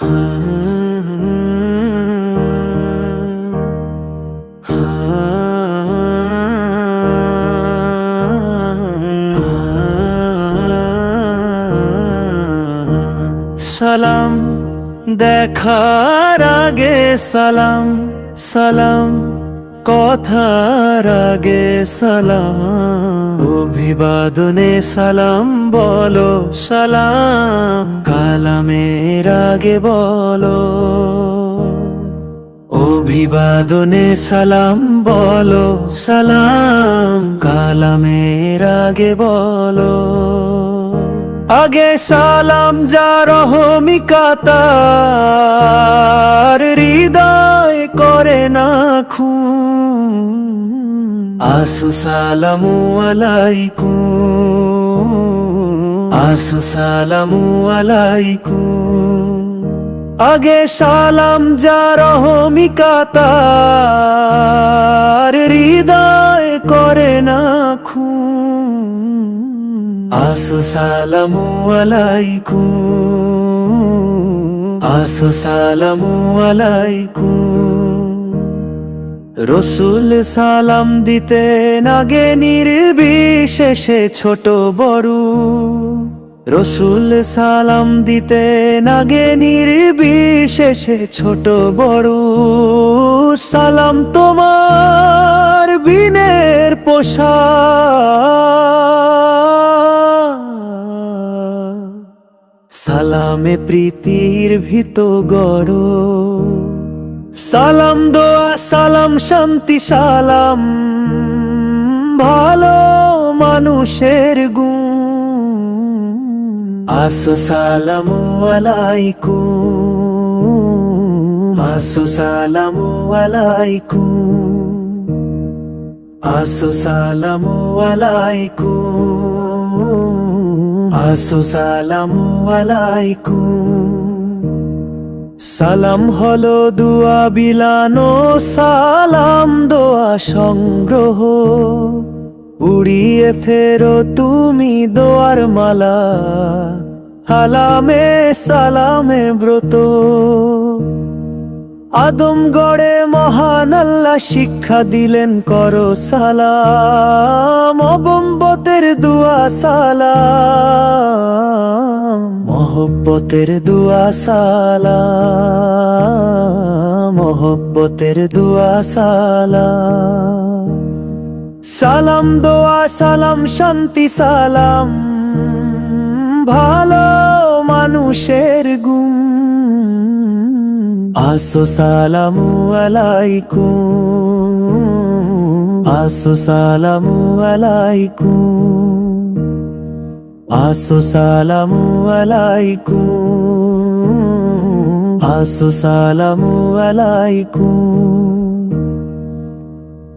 সালাম দেখার আগে সালাম সালাম। কথার আগে সালাম, অভিবাদনে সালাম বলো, সালাম কালামের আগে বলো। অভিবাদনে সালাম বলো, সালাম কালামের আগে বলো। আগে সালাম যা রহমিকা তার হৃদয় করে না খুন। আসু সালামু আলাইকুম। আসু সালামু আলাইকুম। আগে সালাম যা রহমিকা তার হৃদয় করে না খুন। আসু সালামু আলাইকুম। আসু সালামু আলাইকুম। রসুল সালাম দিতেন আগে নির্বিশেষে ছোট বড়। রসুল সালাম দিতেন আগে নির্বিশেষে ছোট বড়। সালাম তোমার বিনের পোষা। সালামে প্রীতির ভিত গড়। সালাম দোয়া, সালাম শান্তি, সালাম। ভালো মানুষের গুণ। আসো সালামু আলাইকুম। আসো সালামু আলাইকুম। আসো সালামু আলাইকুম। আসো সালামু আলাইকুম। সালাম হলো দুয়া বিলানো, সালাম দোয়া সংগ্রহ। উড়িয়ে ফেরো তুমি দোয়ার মালা, হালামে সালামে ব্রত। আদমগড়ে মহান আল্লাহ শিক্ষা দিলেন, করো সালাম, অবম্বতের দুয়া সালাম। মহব্বতের দুয়া সালাম, মহব্বতের দুয়া সালাম। সালাম, দোয়া, সালাম, শান্তি, সালাম। ভালো মানুষের গুণ। আসো সালামু আলাইকুম। আসো সালামু আলাইকুম। আসো সালামু আলাইকুম। আসো সালামু আলাইকুম।